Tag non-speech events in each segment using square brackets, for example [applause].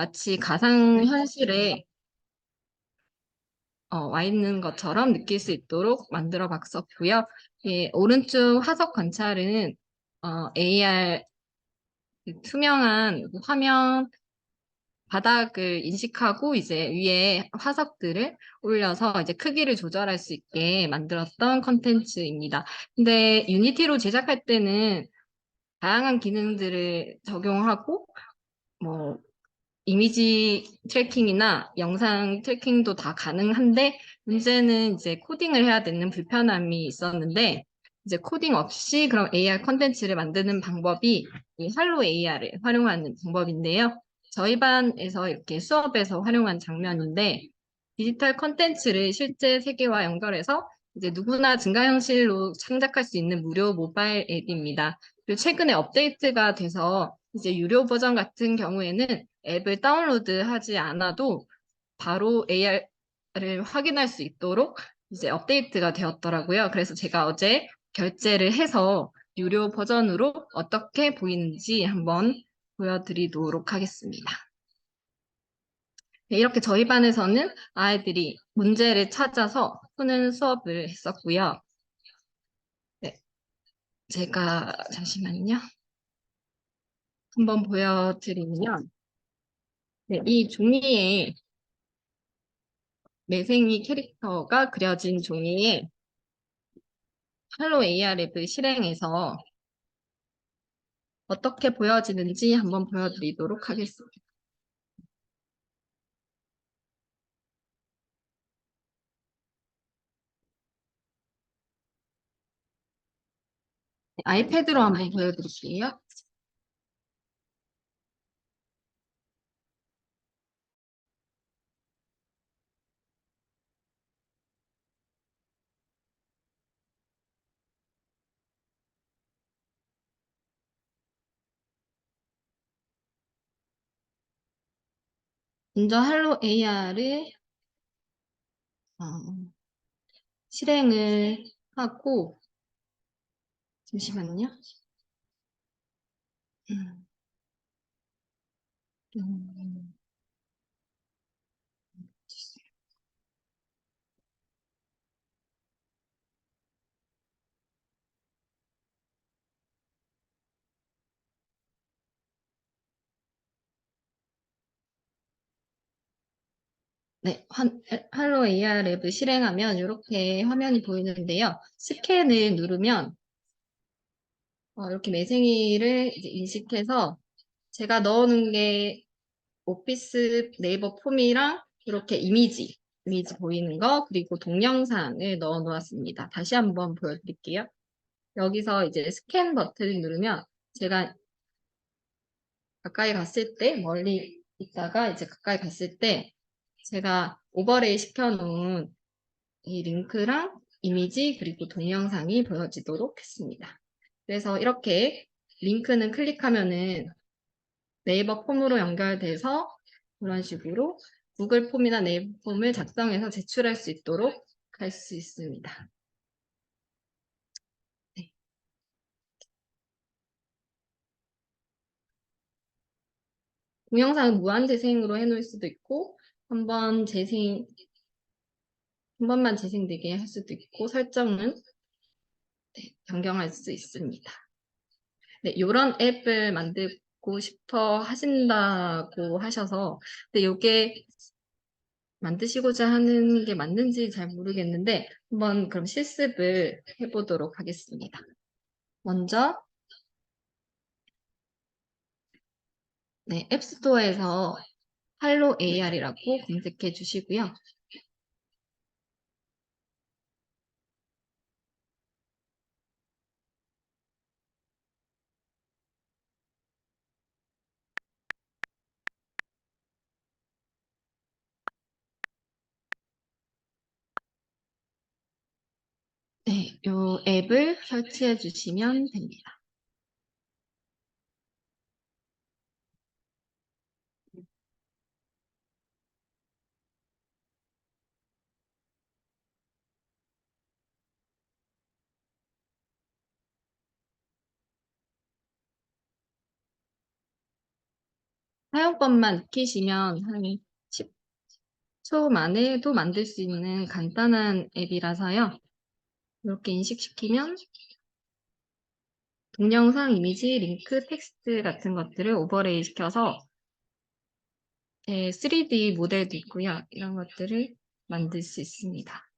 마치 가상현실에 어, 와 있는 것처럼 느낄 수 있도록 만들어 봤었고요. 예, 오른쪽 화석 관찰은 어, AR 그 투명한 화면 바닥을 인식하고 이제 위에 화석들을 올려서 이제 크기를 조절할 수 있게 만들었던 컨텐츠입니다. 근데 유니티로 제작할 때는 다양한 기능들을 적용하고 뭐 이미지 트래킹이나 영상 트래킹도 다 가능한데 문제는 이제 코딩을 해야 되는 불편함이 있었는데 이제 코딩 없이 그럼 AR 컨텐츠를 만드는 방법이 이 할로 AR을 활용하는 방법인데요. 저희 반에서 이렇게 수업에서 활용한 장면인데 디지털 컨텐츠를 실제 세계와 연결해서 이제 누구나 증가현실로 창작할 수 있는 무료 모바일 앱입니다. 최근에 업데이트가 돼서 이제 유료 버전 같은 경우에는 앱을 다운로드하지 않아도 바로 AR을 확인할 수 있도록 이제 업데이트가 되었더라고요. 그래서 제가 어제 결제를 해서 유료 버전으로 어떻게 보이는지 한번 보여드리도록 하겠습니다. 네, 이렇게 저희 반에서는 아이들이 문제를 찾아서 푸는 수업을 했었고요. 네, 제가 잠시만요. 한번 보여드리면 네, 이 종이에 매생이 캐릭터가 그려진 종이에 할로 AR 앱을 실행해서 어떻게 보여지는지 한번 보여드리도록 하겠습니다. 아이패드로 한번 보여드릴게요. 먼저 할로 AR을 어, 실행을 하고 잠시만요. 음. 음. 네, 한, 할로 AR 앱을 실행하면 이렇게 화면이 보이는데요. 스캔을 누르면 어, 이렇게 매생이를 이제 인식해서 제가 넣어놓은 게 오피스 네이버 폼이랑 이렇게 이미지, 이미지 보이는 거 그리고 동영상을 넣어 놓았습니다. 다시 한번 보여드릴게요. 여기서 이제 스캔 버튼을 누르면 제가 가까이 갔을 때 멀리 있다가 이제 가까이 갔을 때 제가 오버레이 시켜놓은 이 링크랑 이미지 그리고 동영상이 보여지도록 했습니다. 그래서 이렇게 링크는 클릭하면은 네이버 폼으로 연결돼서 그런 식으로 구글 폼이나 네이버 폼을 작성해서 제출할 수 있도록 할 수 있습니다. 네. 동영상은 무한 재생으로 해놓을 수도 있고 한 번 재생 한 번만 재생되게 할 수도 있고 설정은 네, 변경할 수 있습니다. 네, 이런 앱을 만들고 싶어 하신다고 하셔서 근데 이게 만드시고자 하는 게 맞는지 잘 모르겠는데 한번 그럼 실습을 해보도록 하겠습니다. 먼저 네, 앱스토어에서 할로 AR이라고 검색해 주시고요. 네, 이 앱을 설치해 주시면 됩니다. 사용법만 익히시면 한 10초 만에도 만들 수 있는 간단한 앱이라서요. 이렇게 인식시키면 동영상, 이미지, 링크, 텍스트 같은 것들을 오버레이 시켜서 3D 모델도 있고요. 이런 것들을 만들 수 있습니다.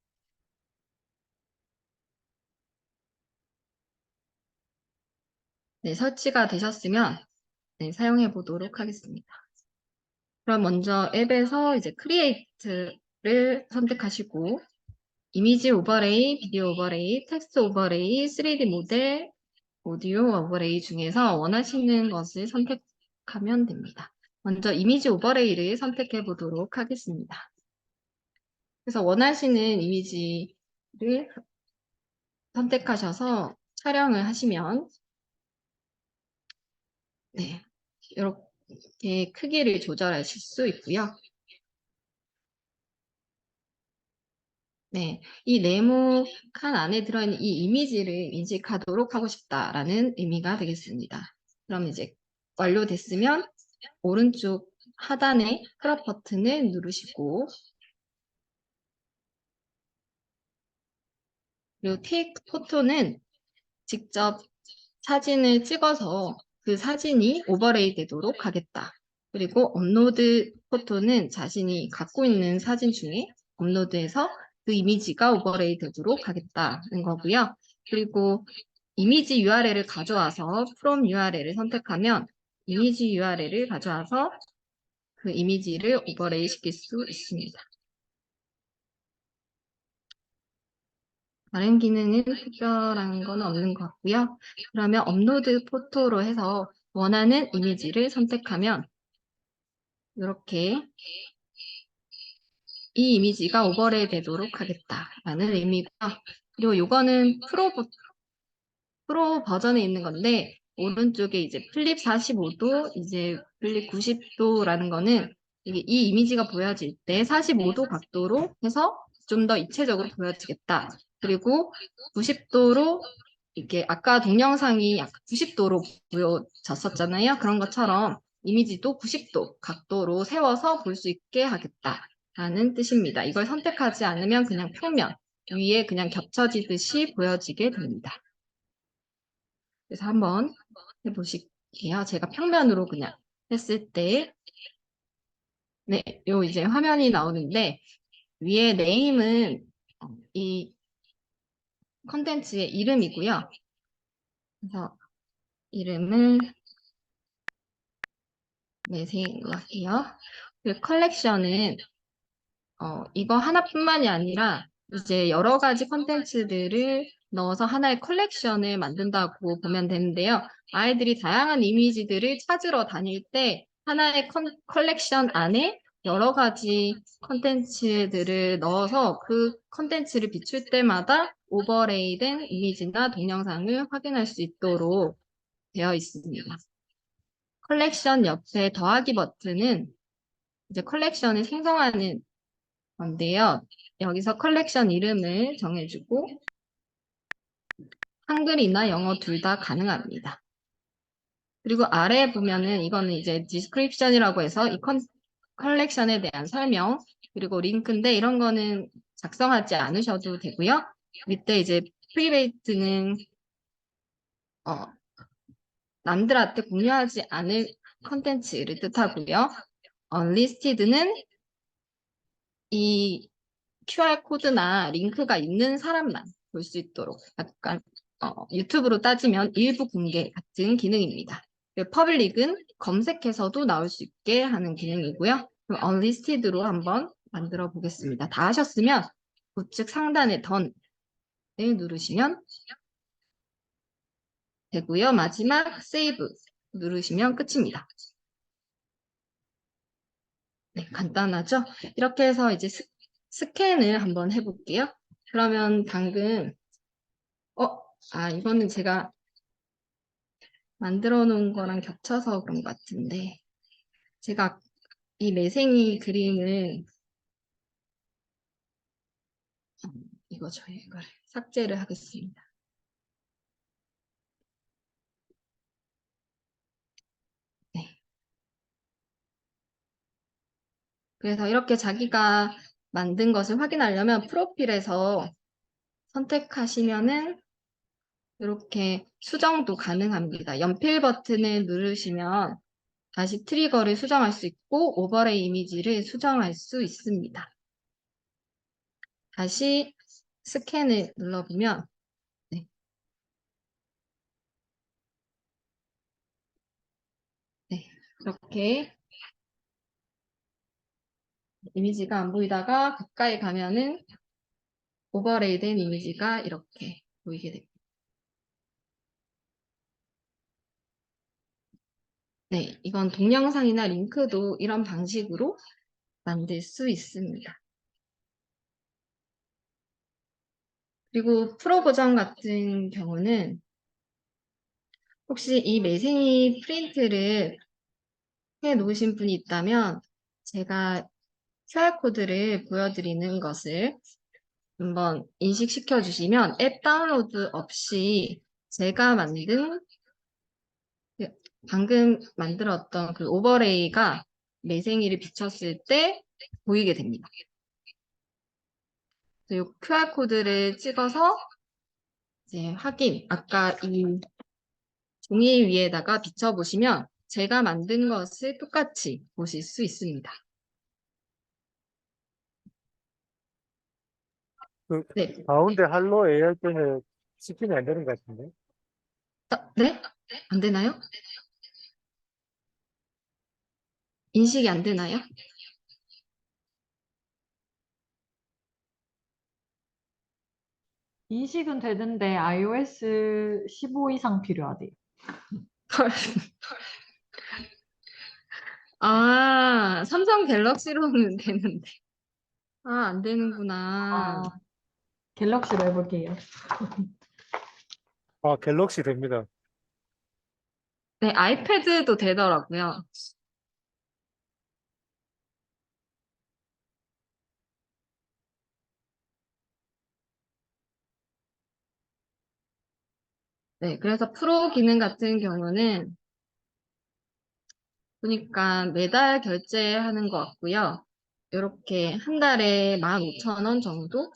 네, 설치가 되셨으면 네, 사용해 보도록 하겠습니다. 그럼 먼저 앱에서 이제 크리에이트를 선택하시고 이미지 오버레이, 비디오 오버레이, 텍스트 오버레이, 3D 모델, 오디오 오버레이 중에서 원하시는 것을 선택하면 됩니다. 먼저 이미지 오버레이를 선택해 보도록 하겠습니다. 그래서 원하시는 이미지를 선택하셔서 촬영을 하시면 네, 이렇게 크기를 조절하실 수 있고요. 네, 이 네모 칸 안에 들어있는 이 이미지를 인식하도록 하고 싶다라는 의미가 되겠습니다. 그럼 이제 완료됐으면 오른쪽 하단에 크롭 버튼을 누르시고 그리고 테이크 포토는 직접 사진을 찍어서 그 사진이 오버레이 되도록 하겠다. 그리고 업로드 포토는 자신이 갖고 있는 사진 중에 업로드해서 그 이미지가 오버레이 되도록 하겠다는 거고요. 그리고 이미지 URL을 가져와서 from URL을 선택하면 이미지 URL을 가져와서 그 이미지를 오버레이 시킬 수 있습니다. 다른 기능은 특별한 건 없는 것 같고요. 그러면 업로드 포토로 해서 원하는 이미지를 선택하면 이렇게 이 이미지가 오버레이 되도록 하겠다라는 의미고요. 그리고 이거는 프로, 프로 버전에 있는 건데 오른쪽에 이제 플립 45도, 이제 플립 90도라는 거는 이 이미지가 보여질 때 45도 각도로 해서 좀 더 입체적으로 보여지겠다. 그리고 90도로 이게 아까 동영상이 약간 90도로 보여졌었잖아요. 그런 것처럼 이미지도 90도 각도로 세워서 볼 수 있게 하겠다 라는 뜻입니다. 이걸 선택하지 않으면 그냥 평면 위에 그냥 겹쳐지듯이 보여지게 됩니다. 그래서 한번 해보실게요. 제가 평면으로 그냥 했을 때 네, 요 이제 화면이 나오는데 위에 네임은 이 컨텐츠의 이름이고요. 그래서 이름을 내세로 할게요. 그 컬렉션은 어, 이거 하나뿐만이 아니라 이제 여러 가지 컨텐츠들을 넣어서 하나의 컬렉션을 만든다고 보면 되는데요. 아이들이 다양한 이미지들을 찾으러 다닐 때 하나의 컨, 컬렉션 안에 여러 가지 컨텐츠들을 넣어서 그 컨텐츠를 비출 때마다 오버레이된 이미지나 동영상을 확인할 수 있도록 되어 있습니다. 컬렉션 옆에 더하기 버튼은 이제 컬렉션을 생성하는 건데요. 여기서 컬렉션 이름을 정해주고 한글이나 영어 둘 다 가능합니다. 그리고 아래에 보면은 이거는 이제 디스크립션이라고 해서 이 컨, 컬렉션에 대한 설명 그리고 링크인데 이런 거는 작성하지 않으셔도 되고요. 밑에 이제 프리베이트는 어, 남들한테 공유하지 않을 컨텐츠를 뜻하고요. unlisted는 이 QR 코드나 링크가 있는 사람만 볼 수 있도록 약간 어, 유튜브로 따지면 일부 공개 같은 기능입니다. 퍼블릭은 검색해서도 나올 수 있게 하는 기능이고요. 그럼 unlisted로 한번 만들어 보겠습니다. 다 하셨으면 우측 상단에 던을 누르시면 되고요. 마지막 save 누르시면 끝입니다. 네, 간단하죠? 이렇게 해서 이제 스, 스캔을 한번 해볼게요. 그러면 방금 어, 아 이거는 제가 만들어 놓은 거랑 겹쳐서 그런 것 같은데 제가 이 매생이 그림을 음, 이거 저희 이걸 삭제를 하겠습니다. 그래서 이렇게 자기가 만든 것을 확인하려면 프로필에서 선택하시면은 이렇게 수정도 가능합니다. 연필 버튼을 누르시면 다시 트리거를 수정할 수 있고 오버레이 이미지를 수정할 수 있습니다. 다시 스캔을 눌러보면 네. 네, 이렇게 이미지가 안 보이다가 가까이 가면은 오버레이 된 이미지가 이렇게 보이게 됩니다. 네, 이건 동영상이나 링크도 이런 방식으로 만들 수 있습니다. 그리고 프로 버전 같은 경우는 혹시 이 매생이 프린트를 해 놓으신 분이 있다면 제가 QR코드를 보여드리는 것을 한번 인식시켜 주시면 앱 다운로드 없이 제가 만든 그 방금 만들었던 그 오버레이가 매생이를 비췄을 때 보이게 됩니다. 이 QR코드를 찍어서 이제 확인, 아까 이 종이 위에다가 비춰보시면 제가 만든 것을 똑같이 보실 수 있습니다. 그 네, 가운데 할로 AI 때문에 시키면 안 되는 것 같은데. 아, 네? 안 되나요? 인식이 안 되나요? 인식은 되는데 iOS 15 이상 필요하대요. [laughs] 아, 삼성 갤럭시로는 되는데. 아, 안 되는구나. 아, 갤럭시로 해볼게요. 아, 갤럭시 됩니다. 네, 아이패드도 되더라고요. 네, 그래서 프로 기능 같은 경우는 보니까 매달 결제하는 것 같고요. 이렇게 한 달에 15,000원 정도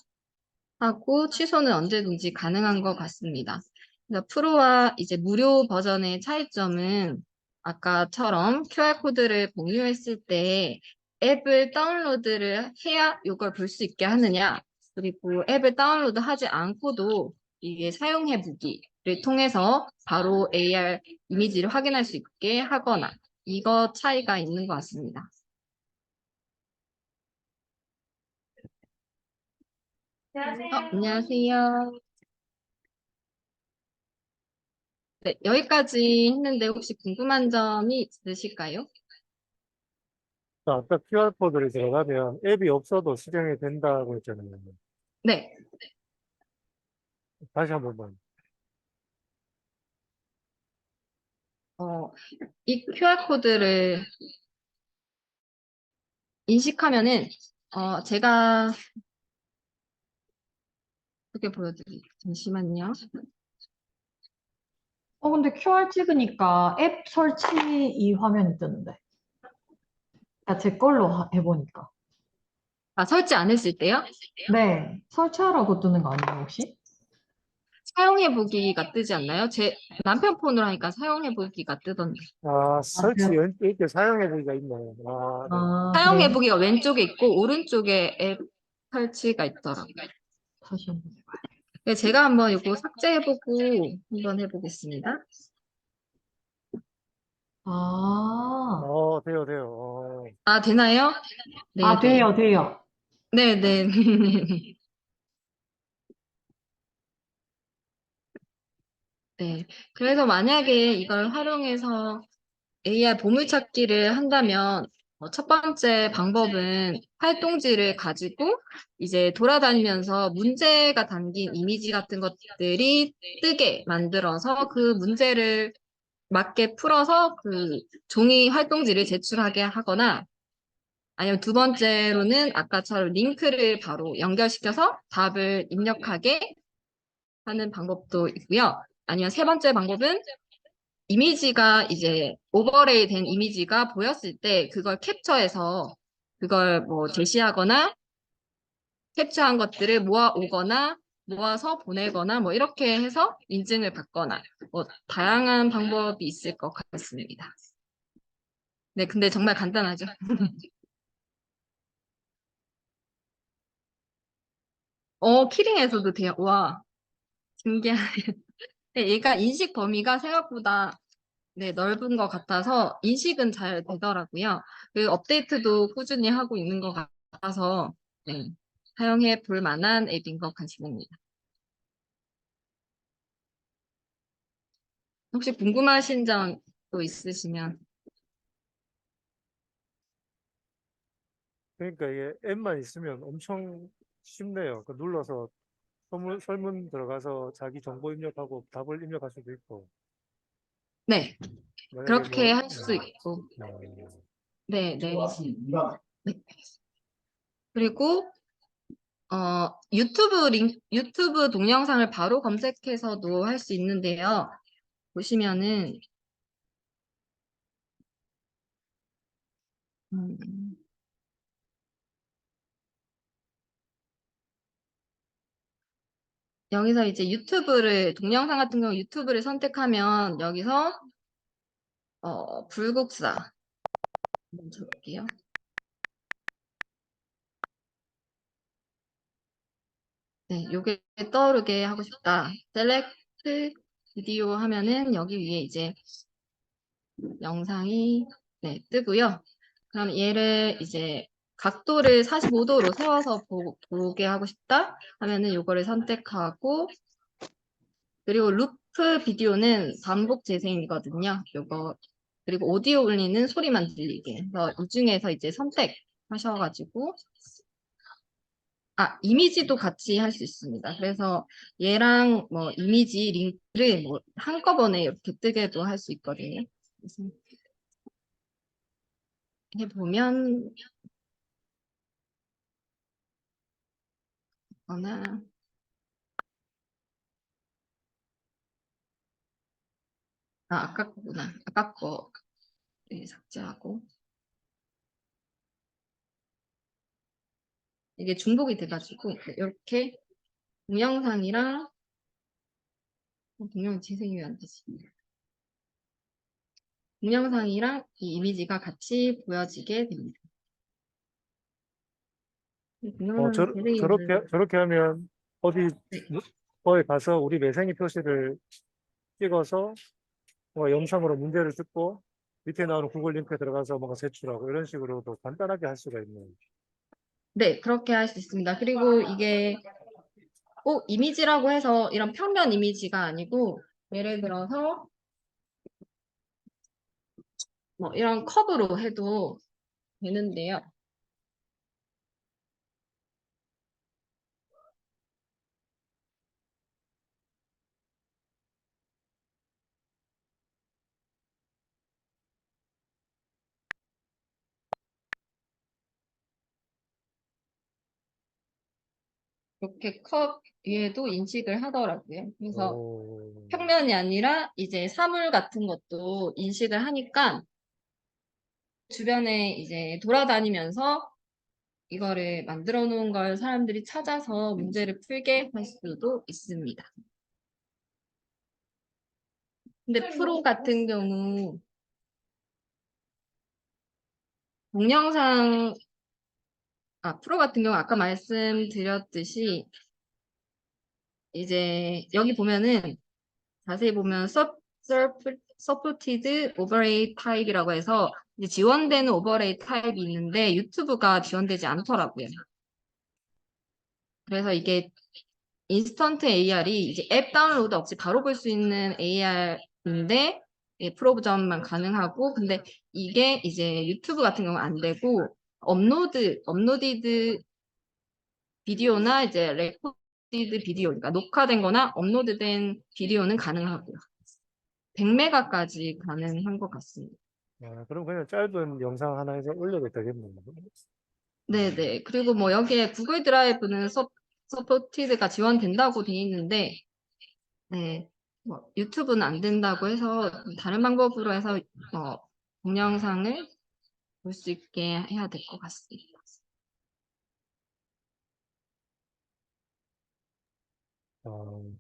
하고 취소는 언제든지 가능한 것 같습니다. 그래서 프로와 이제 무료 버전의 차이점은 아까처럼 QR코드를 공유했을 때 앱을 다운로드를 해야 이걸 볼 수 있게 하느냐, 그리고 앱을 다운로드 하지 않고도 이게 사용해 보기를 통해서 바로 AR 이미지를 확인할 수 있게 하거나 이거 차이가 있는 것 같습니다. 어, 안녕하세요. 네, 여기까지 했는데 혹시 궁금한 점이 있으실까요? 자, 아까 QR코드를 들어가면 앱이 없어도 실행이 된다고 했잖아요. 네, 다시 한 번만. 어, 이 QR코드를 인식하면은, 어, 제가 이렇게 보여드릴게요. 잠시만요. 어, 근데 QR 찍으니까 앱 설치 이 화면이 뜨는데. 아, 제 걸로 하- 해보니까. 아, 설치 안 했을 때요? 네, 설치하라고 뜨는 거 아니에요, 혹시? 사용해보기가 뜨지 않나요? 제 남편 폰으로 하니까 사용해보기가 뜨던데. 아, 설치? 연, 이렇게 사용해 보기가 있네요. 아, 네. 아, 그래요? 사용해보기가 왼쪽에 있고, 오른쪽에 앱 설치가 있더라고요. 다시 한 번. 네, 제가 한번 이거 삭제해보고 한번 해보겠습니다. 아, 어, 돼요, 돼요. 어. 아, 되나요? 네, 아, 네. 돼요, 돼요. 네, 네. 네. 그래서 만약에 이걸 활용해서 AR 보물찾기를 한다면 어, 첫 번째 방법은 활동지를 가지고 이제 돌아다니면서 문제가 담긴 이미지 같은 것들이 뜨게 만들어서 그 문제를 맞게 풀어서 그 종이 활동지를 제출하게 하거나 아니면 두 번째로는 아까처럼 링크를 바로 연결시켜서 답을 입력하게 하는 방법도 있고요. 아니면 세 번째 방법은 이미지가 이제 오버레이 된 이미지가 보였을 때 그걸 캡처해서 그걸 뭐 제시하거나 캡처한 것들을 모아 오거나 모아서 보내거나 뭐 이렇게 해서 인증을 받거나 뭐 다양한 방법이 있을 것 같습니다. 네, 근데 정말 간단하죠. [laughs] 어, 키링에서도 돼요. 와, 신기하네. 네, 얘가 인식 범위가 생각보다 네, 넓은 것 같아서 인식은 잘 되더라고요. 그 업데이트도 꾸준히 하고 있는 것 같아서 네, 사용해 볼 만한 앱인 것 같습니다. 혹시 궁금하신 점 또 있으시면 그러니까 이게 앱만 있으면 엄청 쉽네요. 그 눌러서 설문, 설문 들어가서 자기 정보 입력하고 답을 입력할 수도 있고. 네, 그렇게 뭐, 할수 있고 어, 네, 네. 네. 그리고 어, 유튜브 링, 유튜브 동영상을 바로 검색해서도 할 수 있는데요. 보시면은 음, 여기서 이제 유튜브를 동영상 같은 경우 유튜브를 선택하면 여기서 어, 불국사 한번 쳐볼게요. 네, 요게 떠오르게 하고 싶다. 셀렉트 비디오 하면은 여기 위에 이제 영상이 네, 뜨고요. 그럼 얘를 이제 각도를 45도로 세워서 보, 보게 하고 싶다 하면은 요거를 선택하고 그리고 루프 비디오는 반복 재생이거든요. 요거 그리고 오디오 올리는 소리만 들리게. 그래서 이 중에서 이제 선택하셔가지고 아 이미지도 같이 할 수 있습니다. 그래서 얘랑 뭐 이미지 링크를 뭐 한꺼번에 이렇게 뜨게도 할 수 있거든요. 해보면 거나 아 아까 거구나. 아까 거 네, 삭제하고 이게 중복이 돼가지고 이렇게 동영상이랑 어, 동영상 재생이 왜안 되지? 동영상이랑 이 이미지가 같이 보여지게 됩니다. 이 어, 저, 재생이 저렇게, 하면 어디, 네. 뭐- 거에 가서 우리 매생이 표시를 찍어서 뭔가 영상으로 문제를 듣고 밑에 나오는 구글 링크에 들어가서 뭔가 제출하고 이런 식으로도 간단하게 할 수가 있네요. 네, 그렇게 할 수 있습니다. 그리고 이게 꼭 이미지라고 해서 이런 평면 이미지가 아니고 예를 들어서 뭐 이런 컵으로 해도 되는데요. 이렇게 컵 위에도 인식을 하더라고요. 그래서 오, 평면이 아니라 이제 사물 같은 것도 인식을 하니까 주변에 이제 돌아다니면서 이거를 만들어 놓은 걸 사람들이 찾아서 문제를 풀게 할 수도 있습니다. 근데 프로 같은 경우 동영상 아 프로 같은 경우 아까 말씀드렸듯이 이제 여기 보면은 자세히 보면 서, supported overlay 타입이라고 해서 이제 지원되는 오버레이 타입이 있는데 유튜브가 지원되지 않더라고요. 그래서 이게 인스턴트 AR이 이제 앱 다운로드 없이 바로 볼 수 있는 AR인데 예, 프로 버전만 가능하고 근데 이게 이제 유튜브 같은 경우는 안 되고 업로드 업로디드 비디오나 이제 레코디드 비디오 그러니까 녹화된 거나 업로드된 비디오는 가능하고요. 100메가까지 가능한 것 같습니다. 아, 그럼 그냥 짧은 영상 하나 해서 올려도 되겠네요. 네네. 그리고 뭐 여기에 구글 드라이브는 서, 서포티드가 지원된다고 돼 있는데, 네. 뭐 유튜브는 안 된다고 해서 다른 방법으로 해서 어, 동영상을 볼 수 있게 해야 될 것 같습니다. 아,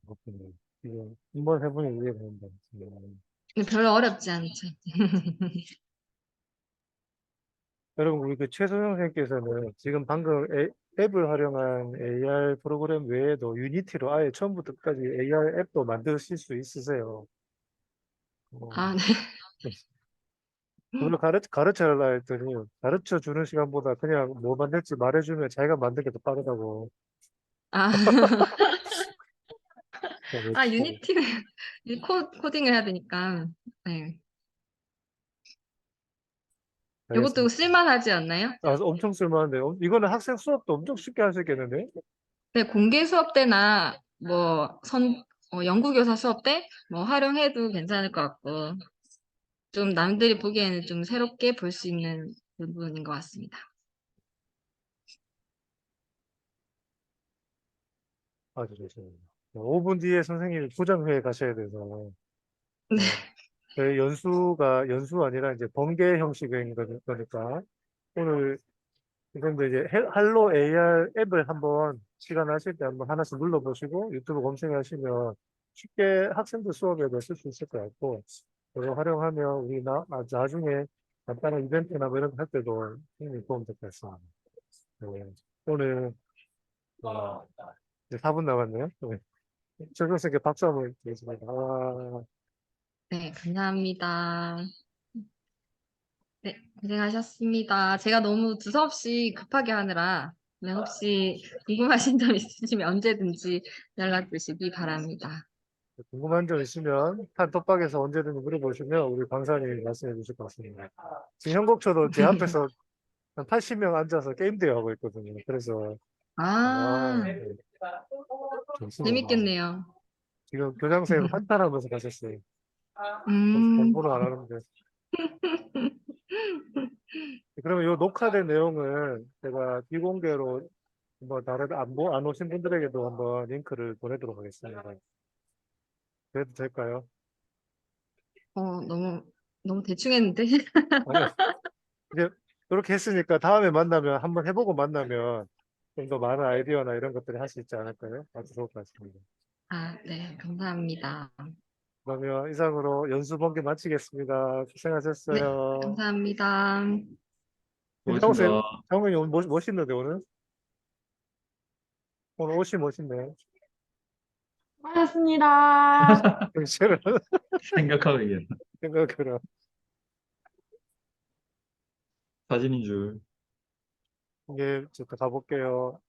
그렇군요. 이거 한번 해보면 이해된다. 음. 근데 별로 어렵지 않죠. [laughs] 여러분, 우리 그 최소영 선생님께서는 지금 방금 애- 앱을 활용한 AR 프로그램 외에도 유니티로 아예 처음부터 끝까지 AR 앱도 만드실 수 있으세요. 어, 아, 네. 그걸 가르, 가르쳐달라 했더니 가르쳐 주는 시간보다 그냥 뭐 만들지 말해주면 자기가 만든 게 더 빠르다고. 아, 그래서 아 유니티는 이 [laughs] 코, 코딩을 해야 되니까. 네. 이것도. 쓸만하지 않나요? 아, 엄청 쓸만한데. 요 이거는 학생 수업도 엄청 쉽게 할 수 있겠는데? 네, 공개 수업 때나 뭐 선, 어, 연구교사 수업 때 뭐 활용해도 괜찮을 것 같고 좀 남들이 보기에는 좀 새롭게 볼 수 있는 부분인 것 같습니다. 아주 좋습니다. 5분 뒤에 선생님이 부장회에 가셔야 돼서. 네. 저희 연수가 연수 아니라 이제 번개 형식인 거- 거니까 오늘 이건데 이제 헬- 할로 AR 앱을 한번 시간 하실 때 한번 하나씩 눌러보시고 유튜브 검색하시면 쉽게 학생들 수업에도 쓸 수 있을 것 같고 그거 활용하면 우리 나, 아, 나중에 간단한 이벤트나 뭐 이런 거 할 때도 굉장히 도움 될것 같습니다. 네. 오늘 어, 이제 4분 남았네요. 네. 최교수님께 박수 한번 드리겠습니다. 아, 네, 감사합니다. 네, 고생하셨습니다. 제가 너무 두서없이 급하게 하느라 네, 혹시 궁금하신 점 있으시면 언제든지 연락 주시기 바랍니다. 궁금한 점 있으면 단톡방에서 언제든지 물어보시면 우리 강사님이 말씀해 주실 것 같습니다. 지금 현곡초도 제 앞에서 한 80명 앉아서 게임 대회하고 있거든요. 그래서 아, 네. 좋습니다. 재밌겠네요. 지금 교장선생님 한탄하면서 가셨어요. 음, 공부는 안 하는데. [laughs] 그러면 이 녹화된 내용은 제가 비공개로 뭐 다른 안, 보- 안 오신 분들에게도 한번 링크를 보내도록 하겠습니다. 그래도 될까요? 어, 너무, 너무 대충 했는데. [laughs] 아니요. 이제 이렇게 했으니까 다음에 만나면 한번 해보고 만나면 좀 더 많은 아이디어나 이런 것들을 할수 있지 않을까요? 아주 좋을 것 같습니다. 아, 네, 감사합니다. 그러면 이상으로 연수 번개 마치겠습니다. 고생하셨어요. 감사합니다. 평소에 장훈이 오늘 멋, 멋있는데 오늘? 오늘 옷이 멋있네. 수고하셨습니다. 제가 [laughs] 생각하고 얘기했다. 생각으로. 사진인 줄. 이게 저또 가볼게요.